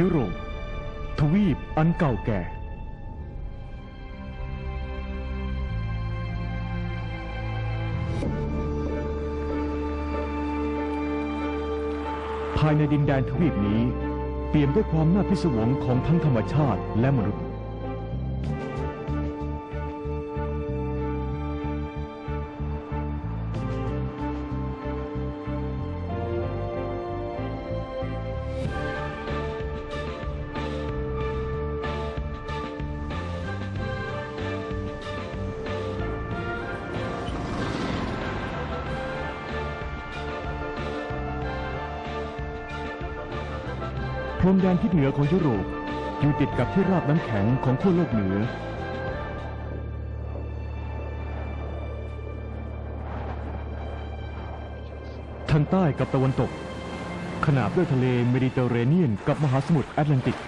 ยุโรป ทวีปอันเก่าแก่ ภายในดินแดนทวีปนี้ เปี่ยมด้วยความน่าพิศวงของทั้งธรรมชาติและมนุษย์ พรมแดนทิศเหนือของยุโรปอยู่ติดกับที่ราบน้ำแข็งของขั้วโลกเหนือ ทางใต้กับตะวันตก ขนาบด้วยทะเลเมดิเตอร์เรเนียนกับมหาสมุทรแอตแลนติก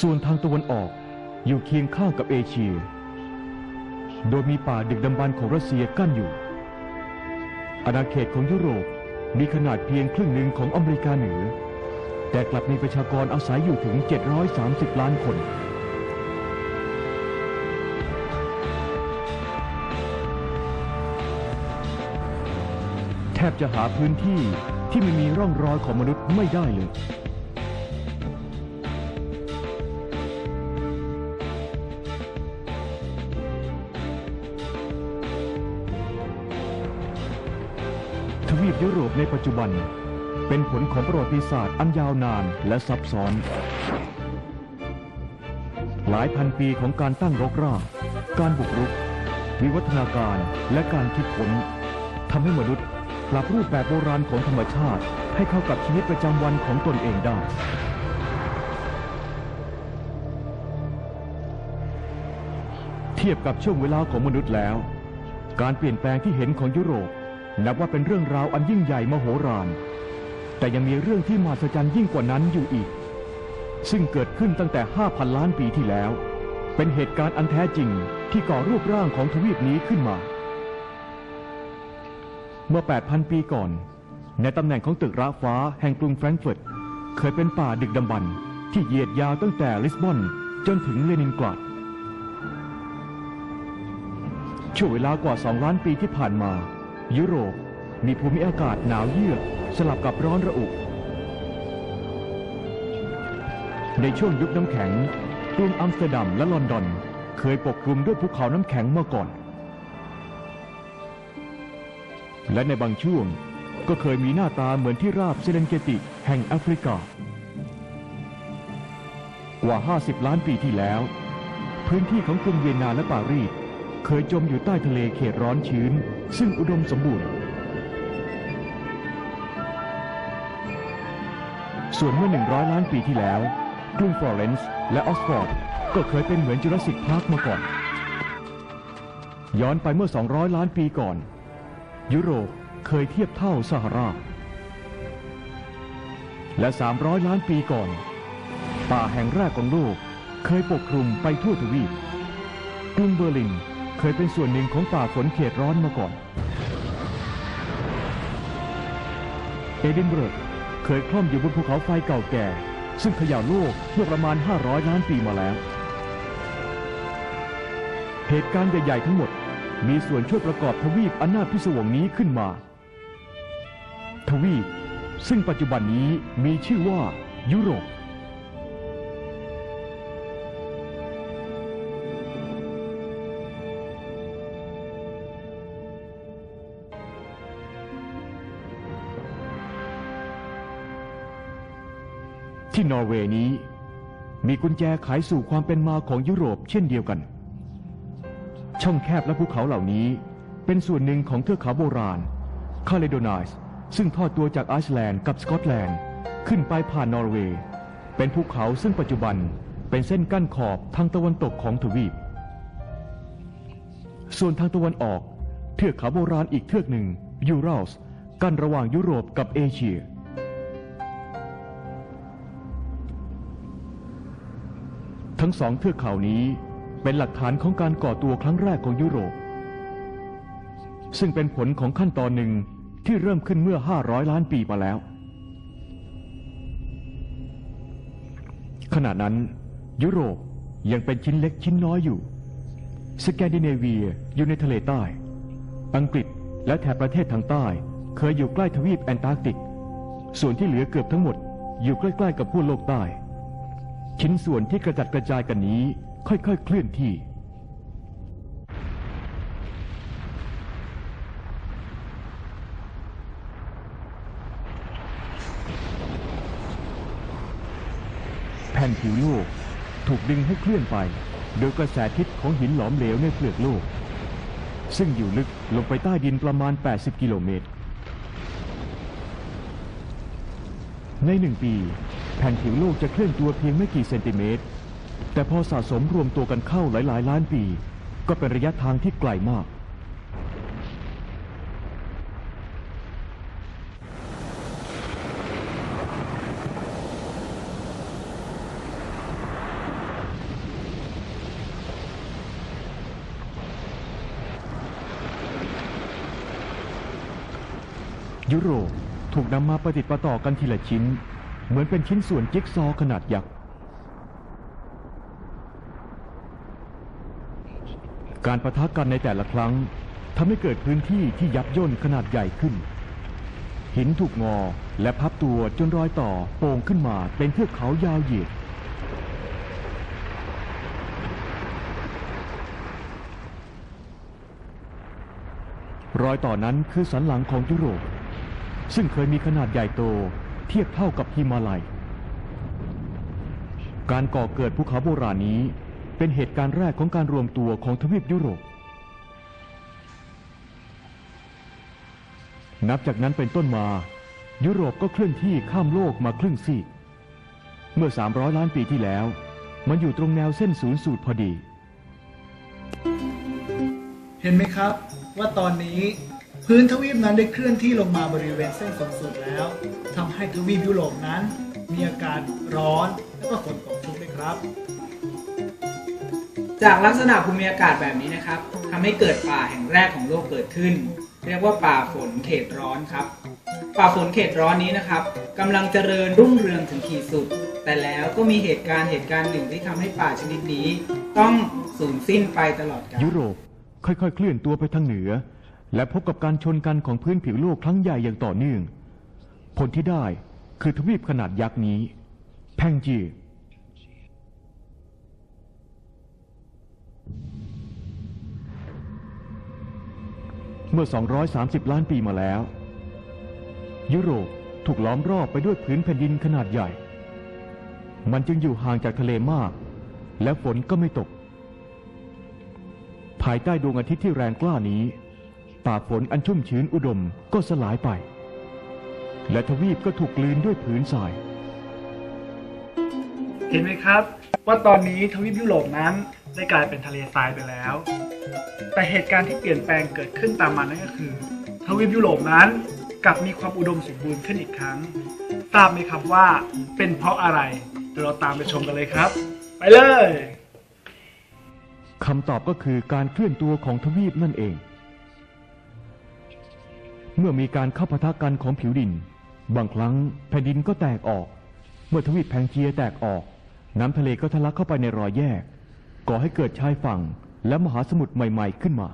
ส่วนทางตะวันออก อยู่เคียงข้างกับเอเชีย โดยมีป่าดึกดำบรรพ์ของรัสเซียกั้นอยู่ อาณาเขตของยุโรปมีขนาดเพียงครึ่งหนึ่งของอเมริกาเหนือ แต่กลับมีประชากรอาศัยอยู่ถึง 730 ล้านคนแทบจะหาพื้นที่ที่ไม่มีร่องรอยของมนุษย์ไม่ได้เลย ยุโรปในปัจจุบัน เป็นผลของประวัติศาสตร์อันยาวนานและซับซ้อน หลายพันปีของการตั้งรกรากการบุกรุก วิวัฒนาการและการคิดค้นทำให้มนุษย์ปรับรูปแบบโบราณของธรรมชาติ ให้เข้ากับชีวิตประจำวันของตนเองได้เทียบกับช่วงเวลาของมนุษย์แล้ว การเปลี่ยนแปลงที่เห็นของยุโรป นับว่าเป็นเรื่องราวอันยิ่งใหญ่มโหฬาร แต่ยังมีเรื่องที่มหัศจรรย์ยิ่งกว่านั้นอยู่อีก ซึ่งเกิดขึ้นตั้งแต่ 5,000 ล้านปีที่แล้ว เป็นเหตุการณ์อันแท้จริงที่ก่อรูปร่างของทวีปนี้ขึ้นมา เมื่อ 8,000 ปีก่อน ในตำแหน่งของตึกระฟ้าแห่งกรุงแฟรงก์เฟิร์ต เคยเป็นป่าดึกดำบรรพ์ที่เหยียดยาวตั้งแต่ลิสบอนจนถึงเลนินกราดช่วงเวลากว่า 2 ล้านปีที่ผ่านมา ยุโรปมีภูมิอากาศหนาวเยือกสลับกับร้อนระอุ ในช่วงยุคน้ำแข็งกรุงอัมสเตอร์ดัมและลอนดอน เคยปกคลุมด้วยภูเขาน้ำแข็งมาก่อน และในบางช่วงก็เคยมีหน้าตาเหมือนที่ราบเซเลนเกติแห่งแอฟริกา กว่า 50 ล้านปีที่แล้ว พื้นที่ของกรุงเวียนนาและปารีส เคยจมอยู่ใต้ทะเลเขตร้อนชื้น ซึ่งอุดมสมบูรณ์ ส่วนเมื่อ 100 ล้านปีที่แล้วกรุงฟลอเรนซ์และออกซฟอร์ดก็เคยเป็นเหมือนจุลศิษย์พาร์คมาก่อน ย้อนไปเมื่อ 200 ล้านปีก่อน ยุโรปเคยเทียบเท่าซาฮารา และ 300 ล้านปีก่อน ป่าแห่งแรกของโลกเคยปกคลุมไปทั่วทวีปกรุงเบอร์ลิน เคยเป็นส่วนหนึ่งของป่าฝนเขตร้อนมาก่อน เอดินบะระเคยคล่อมอยู่บนภูเขาไฟเก่าแก่ ซึ่งเขย่าโลกเมื่อประมาณ 500 ล้านปีมาแล้ว เหตุการณ์ใหญ่ๆทั้งหมด มีส่วนช่วยประกอบทวีปอันน่าพิศวงนี้ขึ้นมา ทวีปซึ่งปัจจุบันนี้มีชื่อว่ายุโรป ที่นอร์เวย์นี้ มีกุญแจไขสู่ความเป็นมาของยุโรปเช่นเดียวกัน ช่องแคบและภูเขาเหล่านี้ เป็นส่วนหนึ่งของเทือกเขาโบราณ คาเลโดไนส์ซึ่งทอดตัวจากไอซ์แลนด์กับสกอตแลนด์ ขึ้นไปผ่านนอร์เวย์ เป็นภูเขาซึ่งปัจจุบันเป็นเส้นกั้นขอบทางตะวันตกของทวีป ส่วนทางตะวันออก เทือกเขาโบราณอีกเทือกหนึ่งยูรัลส์กั้นระหว่างยุโรปกับเอเชีย ทั้งสองเทือกเขานี้เป็นหลักฐานของการก่อตัวครั้งแรกของยุโรป ซึ่งเป็นผลของขั้นตอนหนึ่งที่เริ่มขึ้นเมื่อ 500 ล้านปีมาแล้ว ขณะนั้น ยุโรปยังเป็นชิ้นเล็กชิ้นน้อยอยู่ สแกนดิเนเวียอยู่ในทะเลใต้ อังกฤษและแถบประเทศทางใต้ เคยอยู่ใกล้ทวีปแอนตาร์กติก ส่วนที่เหลือเกือบทั้งหมดอยู่ใกล้ ๆ กับขั้โลกใต้ ชิ้นส่วนที่กระจัดกระจายกันนี้ ค่อยๆ เคลื่อนที่ แผ่นผิวโลกถูกดึงให้เคลื่อนไป โดยกระแสทิศของหินหลอมเหลวในเปลือกโลก ซึ่งอยู่ลึกลงไปใต้ดินประมาณ 80 กิโลเมตร ในหนึ่งปี แผ่นผิวโลกจะเคลื่อนตัวเพียงไม่กี่เซนติเมตร แต่พอสะสมรวมตัวกันเข้าหลายๆ ล้านปี ก็เป็นระยะทางที่ไกลมาก ยุโรปถูกนำมาประติดประต่อกันทีละชิ้น เหมือนเป็นชิ้นส่วนจิ๊กซอขนาดยักษ์ การประทะกันในแต่ละครั้งทำให้เกิดพื้นที่ที่ยับย่นขนาดใหญ่ขึ้น หินถูกงอและพับตัวจนรอยต่อโป่งขึ้นมาเป็นเทือกเขายาวเหยียดรอยต่อนั้นคือสันหลังของยุโรป ซึ่งเคยมีขนาดใหญ่โต เทียบเท่ากับฮิมาลัย การก่อเกิดภูเขาโบราณนี้เป็นเหตุการณ์แรกของการรวมตัวของทวีปยุโรป นับจากนั้นเป็นต้นมา ยุโรปก็เคลื่อนที่ข้ามโลกมาครึ่งซีก เมื่อ 300 ล้านปีที่แล้ว มันอยู่ตรงแนวเส้นศูนย์สูตรพอดี เห็นไหมครับว่าตอนนี้ พื้นทวีปนั้นได้เคลื่อนที่ลงมาบริเวณเส้นศูนย์สูตรแล้วทำให้ทวีปยุโรปนั้น มีอากาศร้อนและก็ฝนตกชุกด้วยครับ จากลักษณะภูมิอากาศแบบนี้นะครับทำให้เกิดป่าแห่งแรกของโลกเกิดขึ้น เรียกว่าป่าฝนเขตร้อนครับ ป่าฝนเขตร้อนนี้นะครับกำลังเจริญรุ่งเรืองถึงขีดสุด แต่แล้วก็มีเหตุการณ์เหตุการณ์หนึ่งที่ทำให้ป่าชนิดนี้ ต้องสูญสิ้นไปตลอดกาลยุโรปค่อยๆ เคลื่อนตัวไปทางเหนือ และพบกับการชนกันของพื้นผิวโลกครั้งใหญ่อย่างต่อเนื่อง ผลที่ได้คือทวีปขนาดยักษ์นี้ แพงจีเมื่อ 230 ล้านปีมาแล้ว ยุโรปถูกล้อมรอบไปด้วยผืนแผ่นดินขนาดใหญ่ มันจึงอยู่ห่างจากทะเลมาก และฝนก็ไม่ตก ภายใต้ดวงอาทิตย์ที่แรงกล้านี้ ป่าฝนอันชุ่มชื้นอุดมก็สลายไป และทวีปก็ถูกกลืนด้วยผืนทราย เห็นไหมครับ ว่าตอนนี้ทวีปยุโรปนั้นได้กลายเป็นทะเลทรายไปแล้ว แต่เหตุการณ์ที่เปลี่ยนแปลงเกิดขึ้นตามมานั่นก็คือ ทวีปยุโรปนั้นกลับมีความอุดมสมบูรณ์ขึ้นอีกครั้ง ทราบไหมครับว่าเป็นเพราะอะไรเดี๋ยวเราตามไปชมกันเลยครับ ไปเลยคำตอบก็คือการเคลื่อนตัวของทวีปนั่นเอง เมื่อมีการเข้าปะทะกันของผิวดิน บางครั้งแผ่นดินก็แตกออก เมื่อทวีปแพงเจียแตกออก น้ำทะเลก็ทะลักเข้าไปในรอยแยก ก่อให้เกิดชายฝั่งและมหาสมุทรใหม่ ๆ ขึ้นมา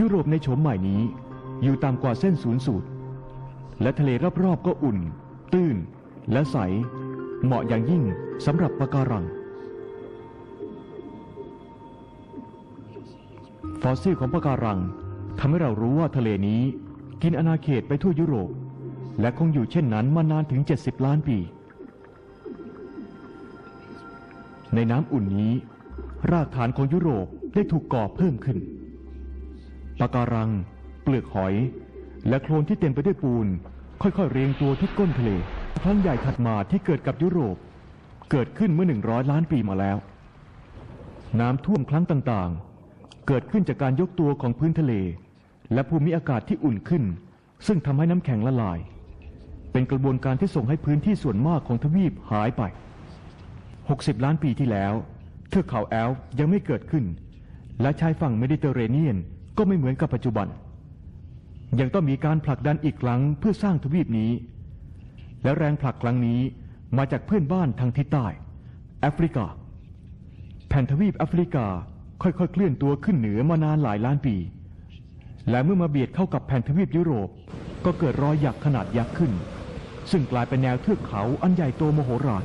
ยุโรปในโฉมใหม่นี้ อยู่ต่ำกว่าเส้นศูนย์สูตร และทะเลรอบๆก็อุ่น ตื้น และใส เหมาะอย่างยิ่งสำหรับปะการัง ฟอสซิลของปะการังทำให้เรารู้ว่าทะเลนี้กินอาณาเขตไปทั่วยุโรป และคงอยู่เช่นนั้นมานานถึง 70 ล้านปี ในน้ำอุ่นนี้ รากฐานของยุโรปได้ถูกก่อเพิ่มขึ้นปะการัง เปลือกหอย และโคลนที่เต็มไปด้วยปูน ค่อยๆเรียงตัวที่ก้นทะเลครั้งใหญ่ถัดมาที่เกิดกับยุโรป เกิดขึ้นเมื่อ 100 ล้านปีมาแล้ว น้ำท่วมครั้งต่างๆ เกิดขึ้นจากการยกตัวของพื้นทะเล และภูมิอากาศที่อุ่นขึ้น ซึ่งทำให้น้ำแข็งละลาย เป็นกระบวนการที่ส่งให้พื้นที่ส่วนมากของทวีปหายไป 60 ล้านปีที่แล้วเทือกเขาแอลป์ยังไม่เกิดขึ้น และชายฝั่งเมดิเตอร์เรเนียนก็ไม่เหมือนกับปัจจุบัน ยังต้องมีการผลักดันอีกครั้งเพื่อสร้างทวีปนี้ และแรงผลักครั้งนี้มาจากเพื่อนบ้านทางทิศใต้แอฟริกา แผ่นทวีปแอฟริกา ค่อยๆเคลื่อนตัวขึ้นเหนือมานานหลายล้านปี และเมื่อมาเบียดเข้ากับแผ่นทวีปยุโรป ก็เกิดรอยหยักขนาดยักษ์ขึ้น ซึ่งกลายเป็นแนวเทือกเขาอันใหญ่โตมโหฬาร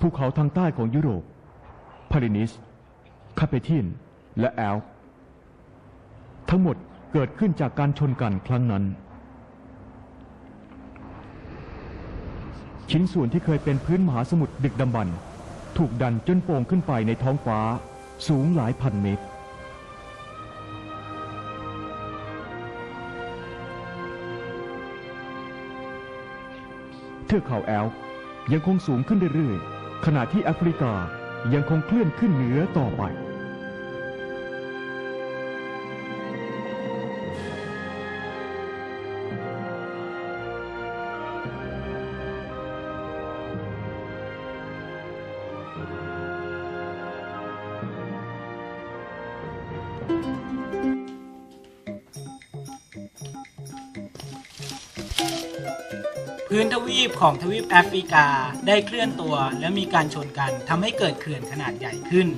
ภูเขาทางใต้ของยุโรป พารินิส คาเปทียนและแอล ทั้งหมดเกิดขึ้นจากการชนกันครั้งนั้น ชิ้นส่วนที่เคยเป็นพื้นมหาสมุทรดึกดำบรรพ์ถูกดันจนโป่งขึ้นไปในท้องฟ้าสูงหลายพันเมตร เทือกเขาแอลยังคงสูงขึ้นเรื่อยๆ ขณะที่แอฟริกายังคงเคลื่อนขึ้นเหนือต่อไป ของทวีปแอฟริกาได้เคลื่อนตัวและมีการชนกันทำให้เกิดเขื่อนขนาดใหญ่ขึ้น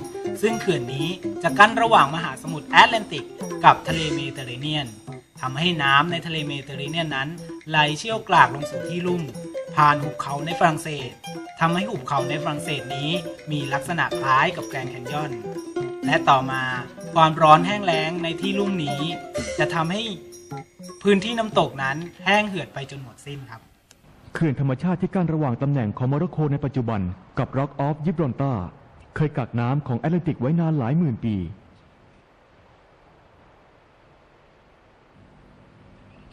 ซึ่งเขื่อนนี้จะกั้นระหว่างมหาสมุทรแอตแลนติก กับทะเลเมดิเตอร์เรเนียนทำให้น้ำในทะเลเมดิเตอร์เรเนียนนั้นไหลเชี่ยวกรากลงสู่ที่ลุ่ม ผ่านหุบเขาในฝรั่งเศสทำให้หุบเขาในฝรั่งเศสนี้มีลักษณะคล้ายกับแกรนด์แคนยอน และต่อมาความร้อนแห้งแล้งในที่ลุ่มนี้ จะทำให้พื้นที่น้ำตกนั้นแห้งเหือดไปจนหมดสิ้นครับ เขื่อนธรรมชาติที่กั้นระหว่างตำแหน่งของโมร็อกโกในปัจจุบันกับ Rock of Gibraltar เคยกักน้ำของแอตแลนติกไว้นานหลายหมื่นปี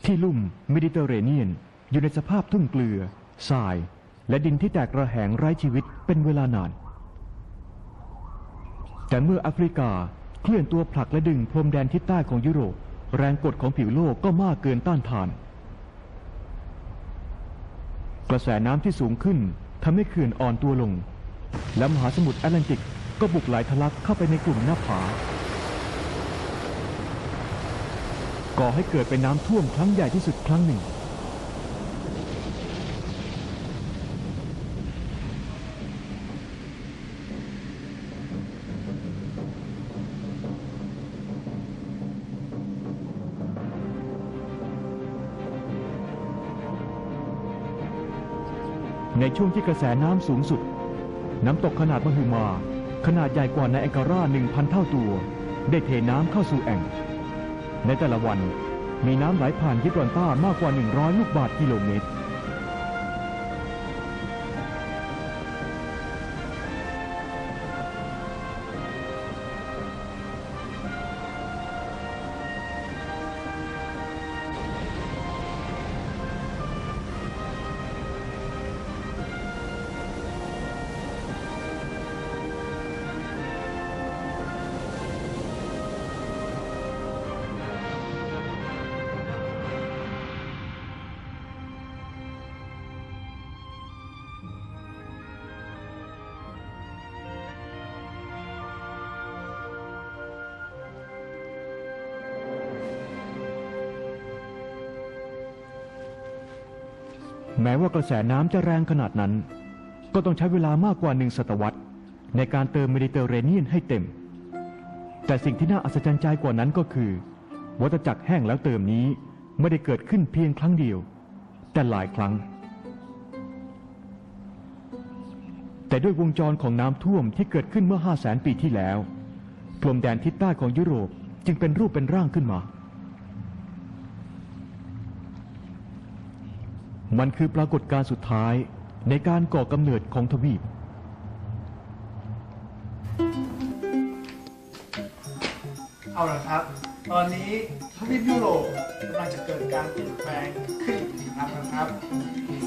ที่ลุ่มเมดิเตอร์เรเนียน อยู่ในสภาพทุ่งเกลือทราย และดินที่แตกระแหงไร้ชีวิตเป็นเวลานาน แต่เมื่อแอฟริกาเคลื่อนตัวผลักและดึงพรมแดนทิศใต้ของยุโรป แรงกดของผิวโลกก็มากเกินต้านทาน กระแสน้ำที่สูงขึ้นทำให้เขื่อนอ่อนตัวลง และมหาสมุทรแอตแลนติกก็บุกไหลทะลักเข้าไปในกลุ่มหน้าผา ก่อให้เกิดเป็นน้ำท่วมครั้งใหญ่ที่สุดครั้งหนึ่ง ช่วงที่กระแสน้ำสูงสุด น้ำตกขนาดมหึมา ขนาดใหญ่กว่าในแองการา1,000 เท่าตัว ได้เทน้ำเข้าสู่แอ่ง ในแต่ละวันมีน้ำไหลผ่านยิบรอนต้ามากกว่า 100 ลูกบาศก์กิโลเมตร แม้ว่ากระแสน้ำจะแรงขนาดนั้น ก็ต้องใช้เวลามากกว่าหนึ่งศตวรรษ ในการเติมเมดิเตอร์เรเนียนให้เต็ม แต่สิ่งที่น่าอัศจรรย์ใจกว่านั้นก็คือ วัฏจักรแห้งแล้วเติมนี้ไม่ได้เกิดขึ้นเพียงครั้งเดียว แต่หลายครั้ง แต่ด้วยวงจรของน้ำท่วมที่เกิดขึ้นเมื่อ 5 0 0แสนปีที่แล้ว พรมแดนทิศใต้ของยุโรปจึงเป็นรูปเป็นร่างขึ้นมา มันคือปรากฏการณ์สุดท้ายในการก่อกำเนิดของทวีป เอาละครับ ตอนนี้ทวีปยุโรปกำลังจะเกิดการเปลี่ยนแปลงขึ้นอีกครั้งนะครับ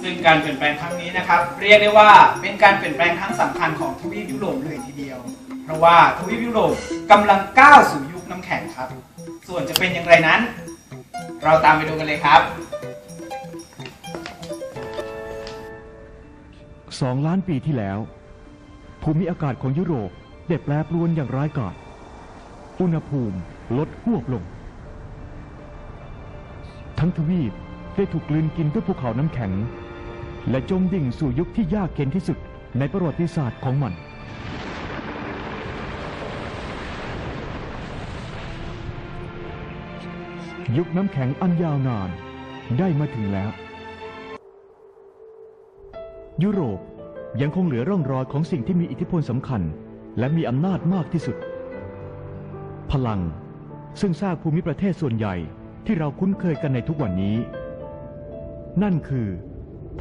ซึ่งการเปลี่ยนแปลงครั้งนี้นะครับ เรียกได้ว่าเป็นการเปลี่ยนแปลงครั้งสำคัญของทวีปยุโรปเลยทีเดียว เพราะว่าทวีปยุโรปกำลังก้าวสู่ยุคน้ำแข็งครับ ส่วนจะเป็นอย่างไรนั้น เราตามไปดูกันเลยครับ สองล้านปีที่แล้ว ภูมิอากาศของยุโรปได้แปรปรวนอย่างร้ายกาจ อุณหภูมิลดหวบลง ทั้งทวีปได้ถูกกลืนกินด้วยภูเขาน้ำแข็ง และจมดิ่งสู่ยุคที่ยากเข็นที่สุดในประวัติศาสตร์ของมันยุคน้ำแข็งอันยาวนานได้มาถึงแล้ว ยุโรปยังคงเหลือร่องรอยของสิ่งที่มีอิทธิพลสำคัญ และมีอำนาจมากที่สุด พลัง ซึ่งสร้างภูมิประเทศส่วนใหญ่ที่เราคุ้นเคยกันในทุกวันนี้ นั่นคือ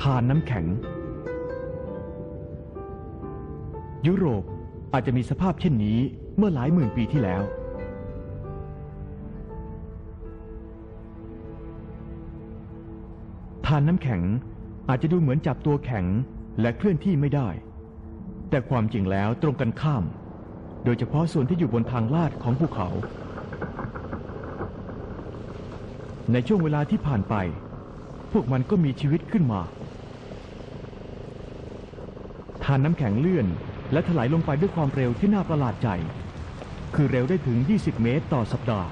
ทานน้ำแข็ง ยุโรปอาจจะมีสภาพเช่นนี้เมื่อหลายหมื่นปีที่แล้ว ทานน้ำแข็ง อาจจะดูเหมือนจับตัวแข็งและเคลื่อนที่ไม่ได้ แต่ความจริงแล้วตรงกันข้าม โดยเฉพาะส่วนที่อยู่บนทางลาดของภูเขา ในช่วงเวลาที่ผ่านไป พวกมันก็มีชีวิตขึ้นมาทานน้ำแข็งเลื่อน และถลายลงไปด้วยความเร็วที่น่าประหลาดใจ คือเร็วได้ถึง 20 เมตรต่อสัปดาห์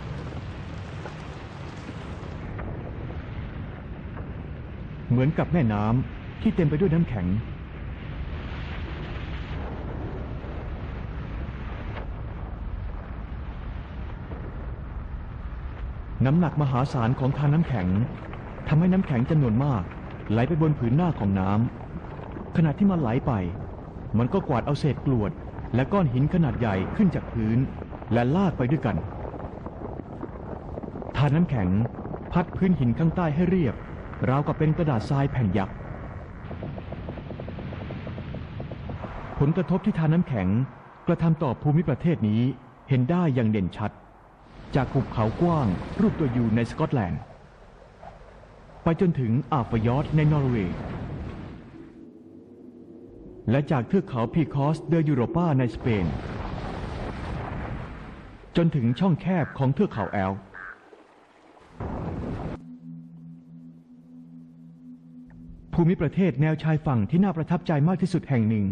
เหมือนกับแม่น้ำที่เต็มไปด้วยน้ำแข็ง น้ำหนักมหาศาลของทานน้ำแข็งทำให้น้ำแข็งจำนวนมาก ไหลไปบนผืนหน้าของน้ำขณะที่มันไหลไป มันก็กวาดเอาเศษกรวด และก้อนหินขนาดใหญ่ขึ้นจากพื้น และลากไปด้วยกันทานน้ำแข็ง พัดพื้นหินข้างใต้ให้เรียบ ราวกับเป็นกระดาษทรายแผ่นยักษ์ ผลกระทบที่ทานน้ำแข็งกระทำต่อภูมิประเทศนี้เห็นได้อย่างเด่นชัด จากหุบเขากว้างรูปตัวยูในสกอตแลนด์ ไปจนถึงอาฟยอร์ดในนอร์เวย์ และจากเทือกเขาพีคอสเดอยูโรปาในสเปน จนถึงช่องแคบของเทือกเขาแอลป์ ภูมิประเทศแนวชายฝั่งที่น่าประทับใจมากที่สุดแห่งหนึ่ง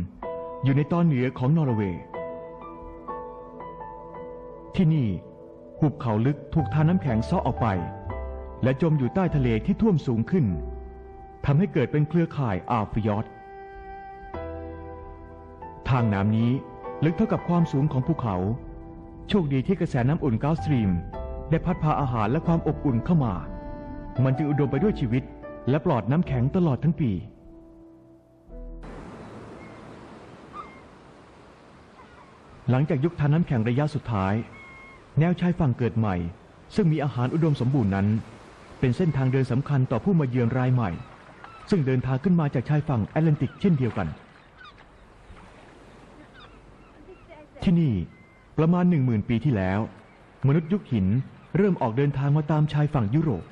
อยู่ในตอนเหนือของนอร์เวย์ ที่นี่หุบเขาลึกถูกทานน้ำแข็งซ้อออกไป และจมอยู่ใต้ทะเลที่ท่วมสูงขึ้นทำให้เกิดเป็นเครือข่ายอาฟยอดทางน้ำนี้ลึกเท่ากับความสูงของภูเขา โชคดีที่กระแสน้ำอุ่นกาสตรีม ได้พัดพาอาหารและความอบอุ่นเข้ามา มันจึงอุดมไปด้วยชีวิต และปลอดน้ำแข็งตลอดทั้งปี หลังจากยุคทานน้ำแข็งระยะสุดท้าย แนวชายฝั่งเกิดใหม่ ซึ่งมีอาหารอุดมสมบูรณ์นั้น เป็นเส้นทางเดินสำคัญต่อผู้มาเยือนรายใหม่ ซึ่งเดินทางขึ้นมาจากชายฝั่งแอตแลนติกเช่นเดียวกัน ที่นี่ประมาณหนึ่งหมื่นปีที่แล้ว มนุษย์ยุคหินเริ่มออกเดินทางมาตามชายฝั่งยุโรป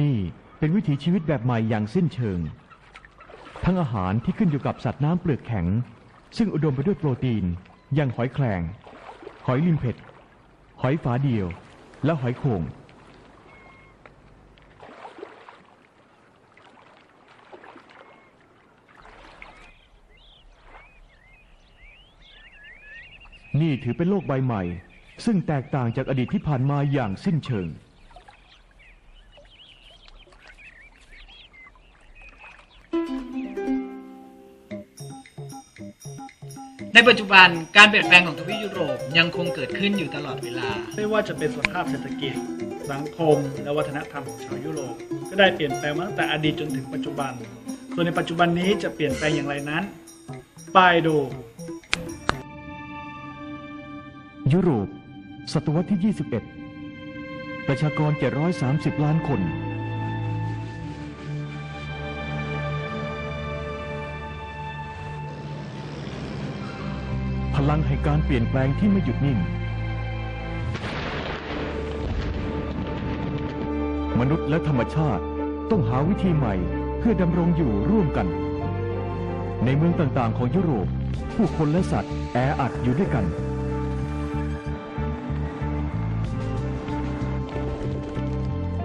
นี่เป็นวิถีชีวิตแบบใหม่อย่างสิ้นเชิง ทั้งอาหารที่ขึ้นอยู่กับสัตว์น้ำเปลือกแข็ง ซึ่งอุดมไปด้วยโปรตีน อย่างหอยแครง หอยลิมเผ็ด หอยฝาเดียว และหอยโข่งนี่ถือเป็นโลกใบใหม่ ซึ่งแตกต่างจากอดีตที่ผ่านมาอย่างสิ้นเชิง ปัจจุบันการเปลี่ยนแปลงของทวีปยุโรปยังคงเกิดขึ้นอยู่ตลอดเวลา ไม่ว่าจะเป็นสภาพเศรษฐกิจ สังคม และวัฒนธรรมของชาวยุโรป ก็ได้เปลี่ยนแปลงมาตั้งแต่อดีตจนถึงปัจจุบัน ส่วนในปัจจุบันนี้จะเปลี่ยนแปลงอย่างไรนั้น ไปดู ยุโรป ศตวรรษที่ 21 ประชากร 730 ล้านคน ลังแห่งการเปลี่ยนแปลงที่ไม่หยุดนิ่ง มนุษย์และธรรมชาติต้องหาวิธีใหม่เพื่อดำรงอยู่ร่วมกัน ในเมืองต่างๆของยุโรป ผู้คนและสัตว์แออัดอยู่ด้วยกัน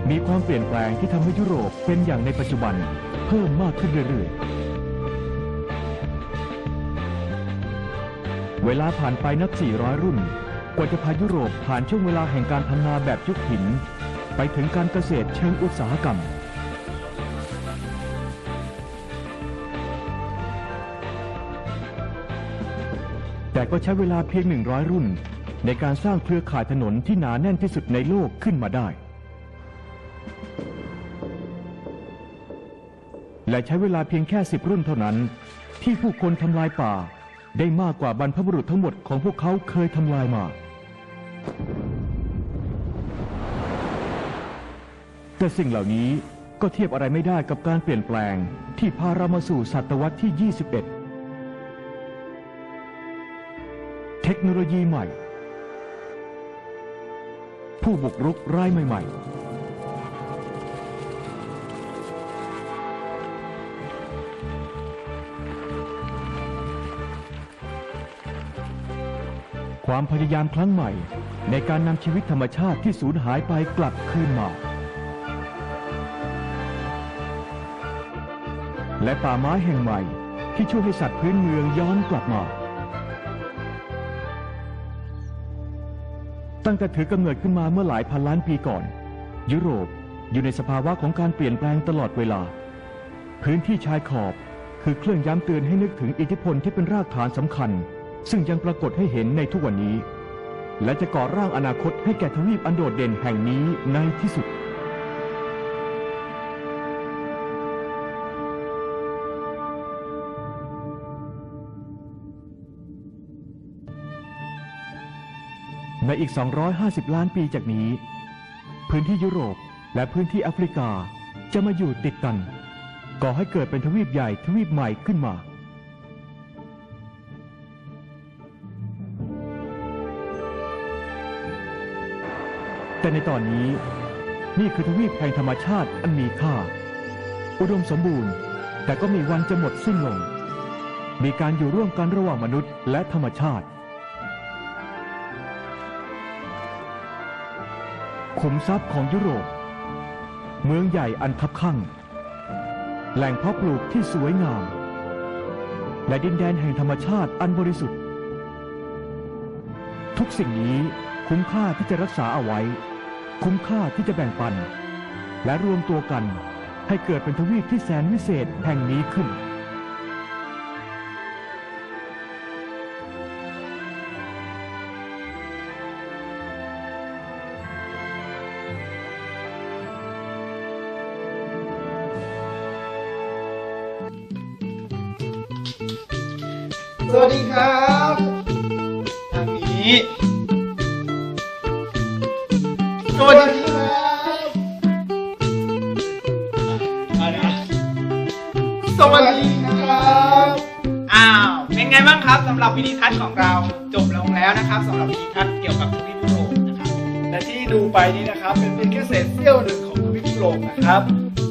มีความเปลี่ยนแปลงที่ทำให้ยุโรปเป็นอย่างในปัจจุบันเพิ่มมากขึ้นเรื่อยๆ เวลาผ่านไปนับ 400 รุ่น กว่าจะพายุโรปผ่านช่วงเวลาแห่งการทำนาแบบยุคหิน ไปถึงการเกษตรเชิงอุตสาหกรรม แต่ก็ใช้เวลาเพียง 100 รุ่น ในการสร้างเครือข่ายถนนที่หนาแน่นที่สุดในโลกขึ้นมาได้ และใช้เวลาเพียงแค่ 10 รุ่นเท่านั้น ที่ผู้คนทำลายป่า ได้มากกว่าบรรพบุรุษทั้งหมดของพวกเขาเคยทำลายมา แต่สิ่งเหล่านี้ก็เทียบอะไรไม่ได้กับการเปลี่ยนแปลงที่พาเรามาสู่ศตวรรษที่ 21 เทคโนโลยีใหม่ ผู้บุกรุกรายใหม่ ๆ ความพยายามครั้งใหม่ ในการนำชีวิตธรรมชาติที่สูญหายไปกลับคืนมา และป่าไม้แห่งใหม่ที่ช่วยให้สัตว์พื้นเมืองย้อนกลับมา ตั้งแต่ถือกำเนิดขึ้นมาเมื่อหลายพันล้านปีก่อน ยุโรปอยู่ในสภาวะของการเปลี่ยนแปลงตลอดเวลา พื้นที่ชายขอบคือเครื่องย้ำเตือนให้นึกถึงอิทธิพลที่เป็นรากฐานสำคัญ ซึ่งยังปรากฏให้เห็นในทุกวันนี้ และจะก่อร่างอนาคตให้แก่ทวีปอันโดดเด่นแห่งนี้ในที่สุด ในอีก 250 ล้านปีจากนี้ พื้นที่ยุโรปและพื้นที่แอฟริกาจะมาอยู่ติดกันก่อให้เกิดเป็นทวีปใหญ่ทวีปใหม่ขึ้นมา แต่ในตอนนี้นี่คือทวีปแห่งธรรมชาติอันมีค่า อุดมสมบูรณ์ แต่ก็มีวันจะหมดสิ้นลง มีการอยู่ร่วมกันระหว่างมนุษย์และธรรมชาติ ขุมทรัพย์ของยุโรป เมืองใหญ่อันคับข้างแหล่งเพาะปลูกที่สวยงาม และดินแดนแห่งธรรมชาติอันบริสุทธิ์ ทุกสิ่งนี้ คุ้มค่าที่จะรักษาเอาไว้ คุ้มค่าที่จะแบ่งปัน และรวมตัวกันให้เกิดเป็นทวีปที่แสนวิเศษแห่งนี้ขึ้น สวัสดีครับ ทางนี้ วิดีทัศน์ของเราจบลงแล้วนะครับสำหรับวิดีทัศน์เกี่ยวกับทวีปยุโรปนะครับและที่ดูไปนี้นะครับเป็นเพียงแค่เศษเสี้ยวหนึ่งของทวีปยุโรปนะครับ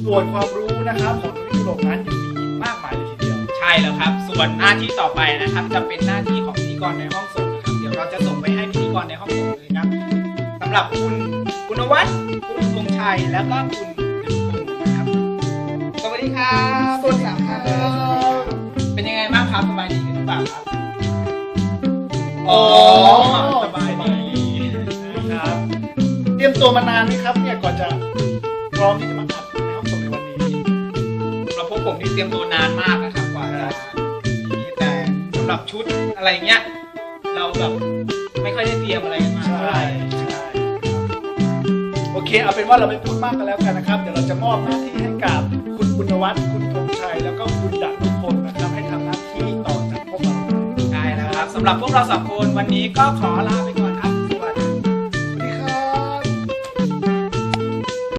ส่วนความรู้นะครับของทวีปยุโรปนั้นยังมีอีกมากมายเลยทีเดียวใช่แล้วครับ ส่วนหน้าที่ต่อไปนะครับ จะเป็นหน้าที่ของพิธีกรในห้องส่งนะครับเดี๋ยวเราจะส่งไปให้พิธีกรในห้องส่งเลยครับสำหรับคุณคุณนวัฒน์คุณธงชัยแล้วก็คุณดึงพงศ์นะครับสวัสดีครับสวัสดีครับเป็นยังไงบ้างครับสบายดีกันหรือเปล่าครับ อ๋อสบายดีนะครับ เตรียมตัวมานานไหมครับ เนี่ยก่อนจะพร้อมที่จะมาอัดในห้องส่งในวันนี้สำหรับพวกผมที่เตรียมตัวนานมากนะครับกว่าจะมีแต่สำหรับชุดอะไรเงี้ย เราแบบไม่ค่อยได้เตรียมอะไรมาใช่เท่าไหร่ใช่โอเค เอาเป็นว่าเราไม่พูดมากกันแล้วกันนะครับ เดี๋ยวเราจะมอบหน้าที่ให้กับคุณปุณวัฒน์คุณธงชัยแล้วก็คุณดนุพลนะครับให้ทำหน้าที่ต่อจาก หรับพวกเราสองคนวันนี้ก็ขอลาไป